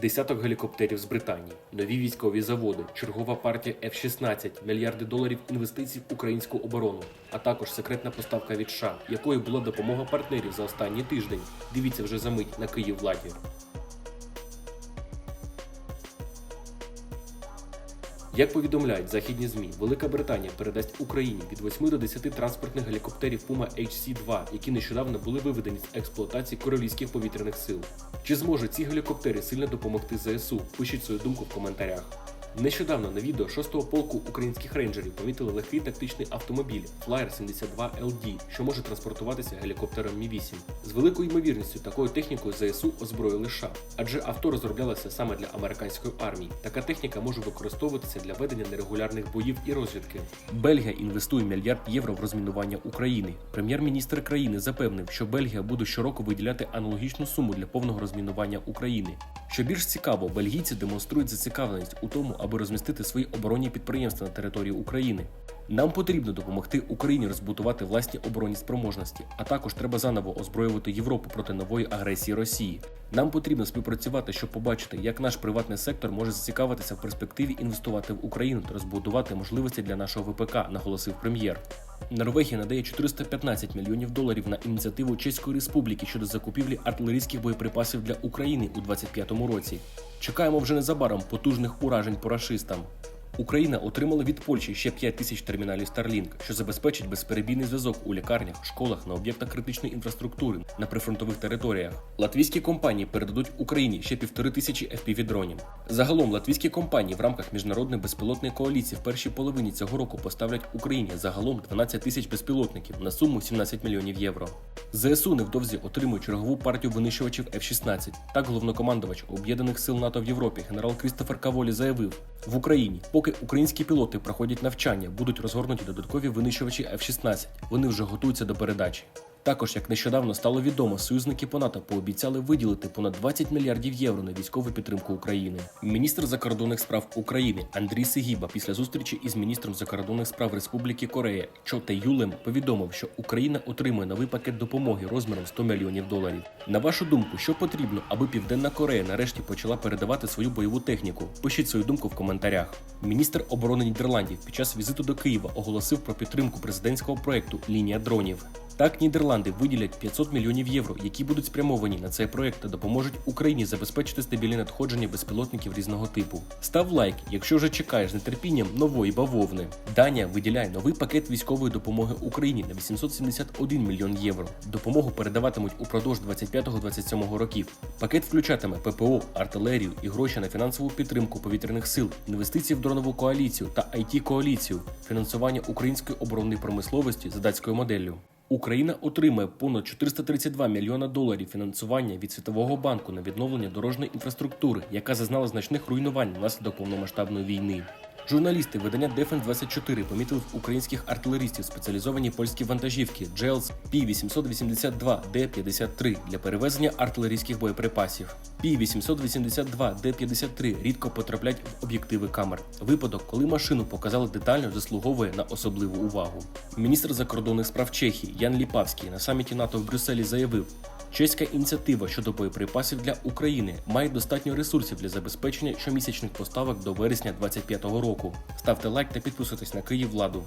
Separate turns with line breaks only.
Десяток гелікоптерів з Британії, нові військові заводи, чергова партія F-16, мільярди доларів інвестицій в українську оборону, а також секретна поставка від США, якою була допомога партнерів за останній тиждень. Дивіться вже за мить на Київ владі. Як повідомляють західні змі, Велика Британія передасть Україні від 8 до 10 транспортних гелікоптерів Puma HC-2, які нещодавно були виведені з експлуатації королівських повітряних сил. Чи зможуть ці гелікоптери сильно допомогти ЗСУ? Пишіть свою думку в коментарях. Нещодавно на відео 6-го полку українських рейнджерів помітили легкий тактичний автомобіль Flyer 72 LD, що може транспортуватися гелікоптером Мі-8. З великою ймовірністю такою технікою ЗСУ озброїли США, адже авто розроблялося саме для американської армії. Така техніка може використовуватися для ведення нерегулярних боїв і розвідки. Бельгія інвестує мільярд євро в розмінування України. Прем'єр-міністр країни запевнив, що Бельгія буде щороку виділяти аналогічну суму для повного розмінування України. Що більш цікаво, бельгійці демонструють зацікавленість у тому, аби розмістити свої оборонні підприємства на території України. Нам потрібно допомогти Україні розбудувати власні оборонні спроможності, а також треба заново озброювати Європу проти нової агресії Росії. Нам потрібно співпрацювати, щоб побачити, як наш приватний сектор може зацікавитися в перспективі інвестувати в Україну та розбудувати можливості для нашого ВПК, наголосив прем'єр. Норвегія надає 415 мільйонів доларів на ініціативу Чеської Республіки щодо закупівлі артилерійських боєприпасів для України у 2025 році. Чекаємо вже незабаром потужних уражень по рашистам. Україна отримала від Польщі ще 5 тисяч терміналів Starlink, що забезпечить безперебійний зв'язок у лікарнях, школах, на об'єктах критичної інфраструктури на прифронтових територіях. Латвійські компанії передадуть Україні ще півтори тисячі FPV-дронів. Загалом латвійські компанії в рамках міжнародної безпілотної коаліції в першій половині цього року поставлять Україні загалом 12 тисяч безпілотників на суму 17 мільйонів євро. ЗСУ невдовзі отримує чергову партію винищувачів F-16. Так головнокомандувач Об'єднаних сил НАТО в Європі генерал Крістофер Каволі заявив: в Україні, поки українські пілоти проходять навчання, будуть розгорнуті додаткові винищувачі F-16. Вони вже готуються до передачі. Також, як нещодавно стало відомо, союзники по НАТО пообіцяли виділити понад 20 мільярдів євро на військову підтримку України. Міністр закордонних справ України Андрій Сигіба після зустрічі із міністром закордонних справ Республіки Корея Чо Те Юлем повідомив, що Україна отримує новий пакет допомоги розміром 100 мільйонів доларів. На вашу думку, що потрібно, аби Південна Корея нарешті почала передавати свою бойову техніку? Пишіть свою думку в коментарях. Міністр оборони Нідерландів під час візиту до Києва оголосив про підтримку президентського проекту Лінія дронів. Так, Нідерланди виділять 500 мільйонів євро, які будуть спрямовані на цей проект та допоможуть Україні забезпечити стабільне надходження безпілотників різного типу. Став лайк, якщо вже чекаєш з нетерпінням нової бавовни. Данія виділяє новий пакет військової допомоги Україні на 871 мільйон євро. Допомогу передаватимуть упродовж 25-27 років. Пакет включатиме ППО, артилерію і гроші на фінансову підтримку повітряних сил, інвестиції в дронову коаліцію та it коаліцію, фінансування української оборонної промисловості за датською моделлю. Україна отримає понад 432 мільйона доларів фінансування від Світового банку на відновлення дорожньої інфраструктури, яка зазнала значних руйнувань внаслідок повномасштабної війни. Журналісти видання Defense 24 помітили в українських артилерістів спеціалізовані польські вантажівки JELS P-882D53 для перевезення артилерійських боєприпасів. P-882D53 рідко потраплять в об'єктиви камер. Випадок, коли машину показали детально, заслуговує на особливу увагу. Міністр закордонних справ Чехії Ян Ліпавський на саміті НАТО в Брюсселі заявив, Чеська ініціатива щодо боєприпасів для України має достатньо ресурсів для забезпечення щомісячних поставок до вересня 2025 року. Ставте лайк та підписуйтесь на Київ владу.